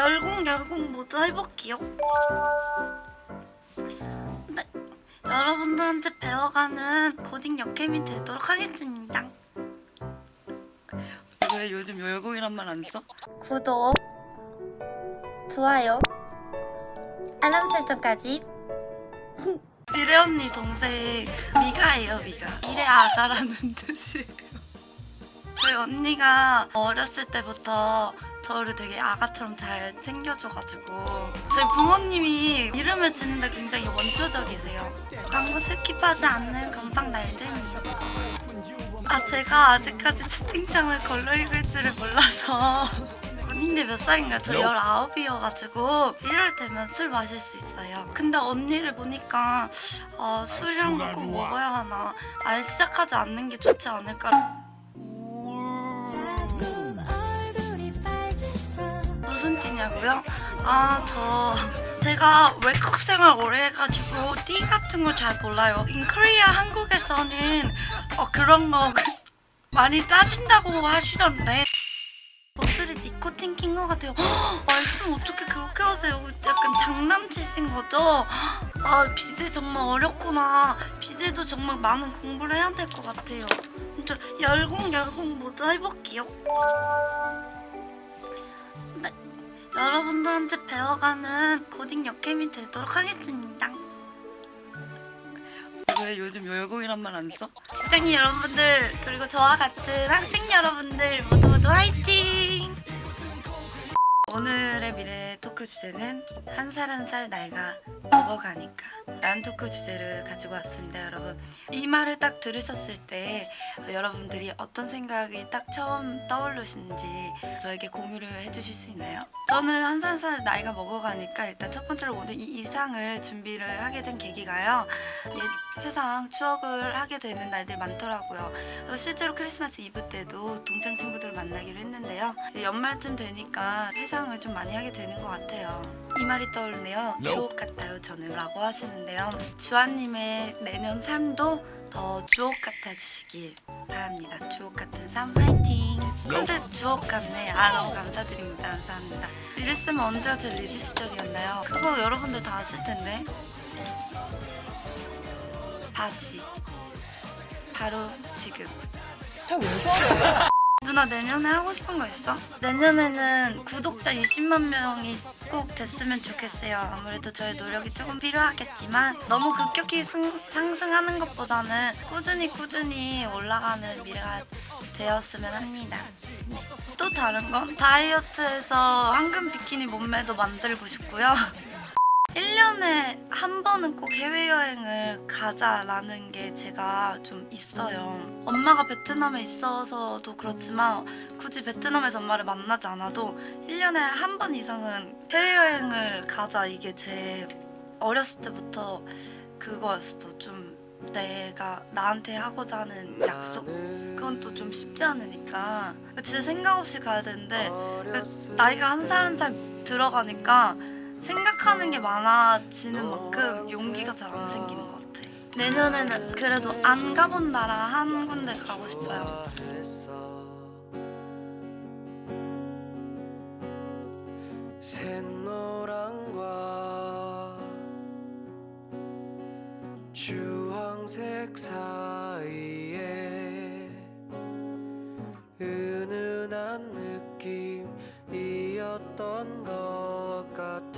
열공 열공 모두 해볼게요. 네, 여러분들한테 배워가는 코딩 역캠이 되도록 하겠습니다. 왜 요즘 열공이란 말 안 써? 구독, 좋아요, 알람 설정까지. 미래 언니 동생 미가예요 미가. 미래 아가라는 뜻이에요. 저희 언니가 어렸을 때부터 저를 되게 아가처럼 잘 챙겨줘가지고 저희 부모님이 이름을 짓는데 굉장히 원초적이세요. 광고 스킵하지 않는 건방 날쟁이. 아 제가 아직까지 채팅창을 걸러 읽을 줄을 몰라서 언니인데 몇 살인가? 저 19이어가지고 이럴 때면 술 마실 수 있어요 근데 언니를 보니까 어, 술이랑 꼭 먹어야 하나 아예 시작하지 않는 게 좋지 않을까 무슨 띠냐고요? 아 저 제가 외국 생활 오래 해가지고 띠 같은 거 잘 몰라요 인코리아 한국에서는 어, 그런 거 많이 따진다고 하시던데 버스를 니코틴 낀 것 같아요. 헉, 말씀 어떻게 그렇게 하세요? 약간 장난치신 거죠? 아 비제 정말 어렵구나. 비제도 정말 많은 공부를 해야 될 것 같아요. 진짜 열공 열공 모두 해볼게요. 네, 여러분들한테 배워가는 코딩 역캠이 되도록 하겠습니다. 왜 요즘 열공이란 말 안 써? 직장인 여러분들 그리고 저와 같은 학생 여러분들 모두 모두 화이팅! 오늘의 미래 토크 주제는 한 살 한 살 나이가 먹어가니까 라는 토크 주제를 가지고 왔습니다 여러분 이 말을 딱 들으셨을 때 어, 여러분들이 어떤 생각이 딱 처음 떠오르시는지 저에게 공유를 해주실 수 있나요? 저는 한살한살 나이가 먹어가니까 일단 첫 번째로 오늘 이 이상을 준비를 하게 된 계기가요 옛 회상 추억을 하게 되는 날들 많더라고요 어, 실제로 크리스마스 이브 때도 동창 친구들을 만나기로 했는데요. 연말쯤 되니까 회상을 좀 많이 하게 되는 것 같아요. 이 말이 떠오르네요. 주옥 같아요, 저는. 라고 하시는데요. 주아님의 내년 삶도 더 주옥 같아지시길 바랍니다. 주옥 같은 삶 화이팅! 컨셉 주옥 같네. 아, 너무 감사드립니다. 감사합니다. 이랬으면 언제가 제 리즈 시절이었나요? 그거 여러분들 다 아실 텐데. 바지. 바로 지금. 누나 내년에 하고 싶은 거 있어? 내년에는 구독자 20만 명이 꼭 됐으면 좋겠어요. 아무래도 저의 노력이 조금 필요하겠지만 너무 급격히 승- 상승하는 것보다는 꾸준히 꾸준히 올라가는 미래가 되었으면 합니다. 네. 또 다른 건 다이어트에서 황금 비키니 몸매도 만들고 싶고요. 1년에 한 번은 꼭 해외여행을 가자라는 게 제가 좀 있어요. 엄마가 베트남에 있어서도 그렇지만 굳이 베트남에서 엄마를 만나지 않아도 1년에 한 번 이상은 해외여행을 가자 이게 제 어렸을 때부터 그거였어. 좀 내가 나한테 하고자 하는 약속? 그건 또 좀 쉽지 않으니까 진짜 생각 없이 가야 되는데 나이가 한 살 한살 들어가니까 생각하는 게 많아지는 만큼 용기가 잘 안 생기는 것 같아. 내년에는 그래도 안 가본 나라 한 군데 가고 싶어요. 샛노랑과 주황색 사이에 은은한 느낌이었던 것 같아